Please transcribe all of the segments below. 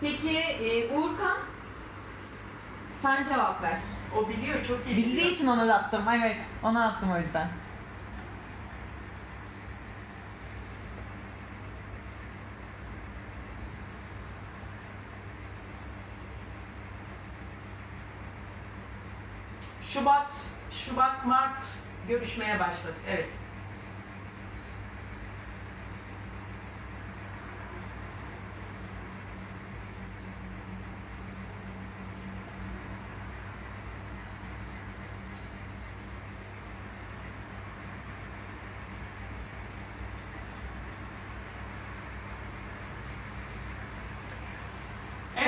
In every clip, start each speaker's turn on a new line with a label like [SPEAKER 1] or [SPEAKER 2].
[SPEAKER 1] Peki e, Uğurkan? Sen cevap ver.
[SPEAKER 2] O biliyor çok iyi
[SPEAKER 1] Bildiği
[SPEAKER 2] biliyor.
[SPEAKER 1] için ona da attım. Evet, ona attım o yüzden.
[SPEAKER 2] Şubat, Şubat, Mart görüşmeye başladık. Evet.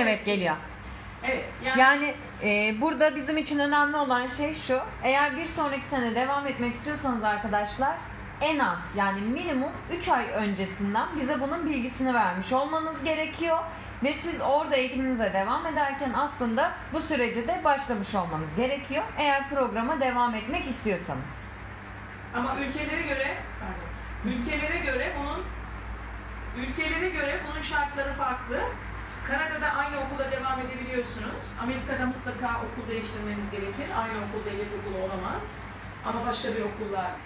[SPEAKER 1] Evet, geliyor.
[SPEAKER 2] Evet. Yani,
[SPEAKER 1] Yani e, burada bizim için önemli olan şey şu. Eğer bir sonraki sene devam etmek istiyorsanız arkadaşlar en az yani minimum 3 ay öncesinden bize bunun bilgisini vermiş olmanız gerekiyor. Ve siz orada eğitiminize devam ederken aslında bu süreci de başlamış olmanız gerekiyor. Eğer programa devam etmek istiyorsanız.
[SPEAKER 2] ama ülkelere göre, pardon, ülkelere göre bunun ülkelere göre bunun şartları farklı. Kanada'da aynı okulda devam edebiliyorsunuz. Amerika'da mutlaka okul değiştirmeniz gerekir. Aynı okul devlet okulu olamaz. Ama başka bir okulla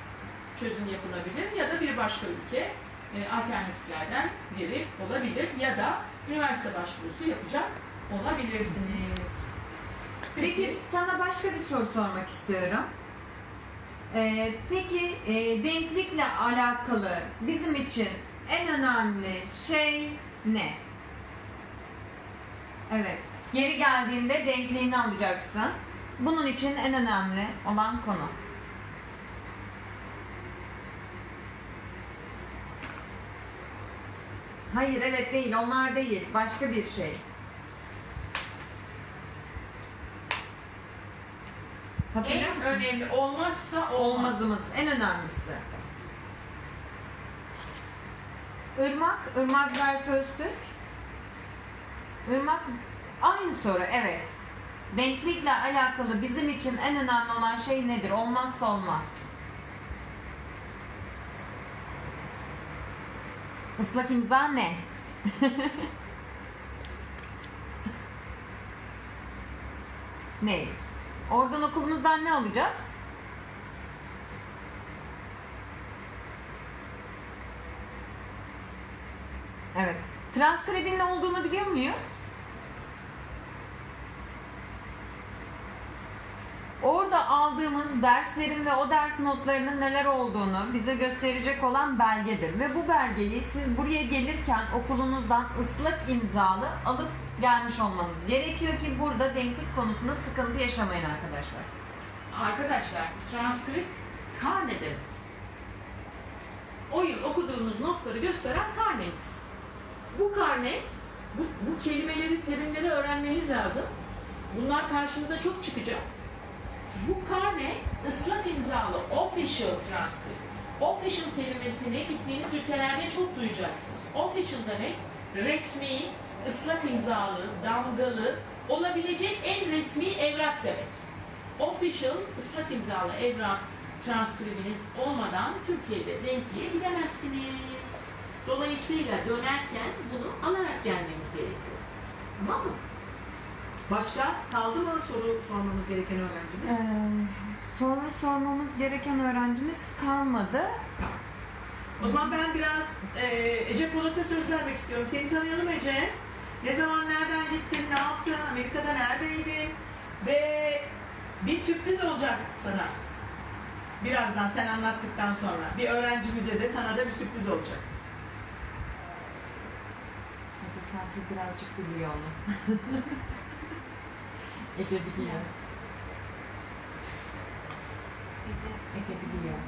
[SPEAKER 2] çözüm yapılabilir ya da bir başka ülke e, alternatiflerden biri olabilir ya da üniversite başvurusu yapacak olabilirsiniz.
[SPEAKER 1] Peki sana başka bir soru sormak istiyorum. Ee, peki e, denklikle alakalı bizim için en önemli şey ne? Evet. Geri geldiğinde denkliğini alacaksın. Bunun için en önemli olan konu. Hayır, evet değil. Onlar değil. Başka bir şey. Hatırlıyor
[SPEAKER 2] En
[SPEAKER 1] musun?
[SPEAKER 2] önemli olmazsa olmaz.
[SPEAKER 1] olmazımız, en önemlisi. Irmak, Irmak Öztürk. Irmak, aynı soru, evet. Denklikle alakalı bizim için en önemli olan şey nedir? Olmazsa olmaz. Islak imza ne? ne? Oradan okulumuzdan ne alacağız? Evet. Transkribin ne olduğunu biliyor muyuz? Orada aldığımız derslerin ve o ders notlarının neler olduğunu bize gösterecek olan belgedir. Ve bu belgeyi siz buraya gelirken okulunuzdan ıslak imzalı alıp gelmiş olmanız gerekiyor ki burada denklik konusunda sıkıntı yaşamayın arkadaşlar.
[SPEAKER 2] Arkadaşlar transkript karne demek. O yıl okuduğunuz notları gösteren karneniz. Bu karne, bu, bu kelimeleri, terimleri öğrenmeniz lazım. Bunlar karşımıza çok çıkacak. Bu karne ıslak imzalı official transkript. Official kelimesini gittiğiniz ülkelerde çok duyacaksınız. Official demek resmi, ıslak imzalı, damgalı, olabilecek en resmi evrak demek. Official ıslak imzalı evrak transkribiniz olmadan Türkiye'de denkliğe gidemezsiniz. Dolayısıyla dönerken bunu alarak gelmeniz gerekiyor. Tamam mı? Başka kaldı mı soru sormamız gereken öğrencimiz?
[SPEAKER 1] Ee, soru sormamız gereken öğrencimiz kalmadı.
[SPEAKER 2] O zaman ben biraz e, Ece Polat'a söz vermek istiyorum. Seni tanıyalım Ece. Ne zaman, nereden gittin, ne yaptın, Amerika'da neredeydin? Ve bir sürpriz olacak sana. Birazdan sen anlattıktan sonra. Bir öğrencimize de sana da bir sürpriz olacak.
[SPEAKER 1] Ece sanki birazcık biliyor onu. Ece biliyor. Ece biliyor.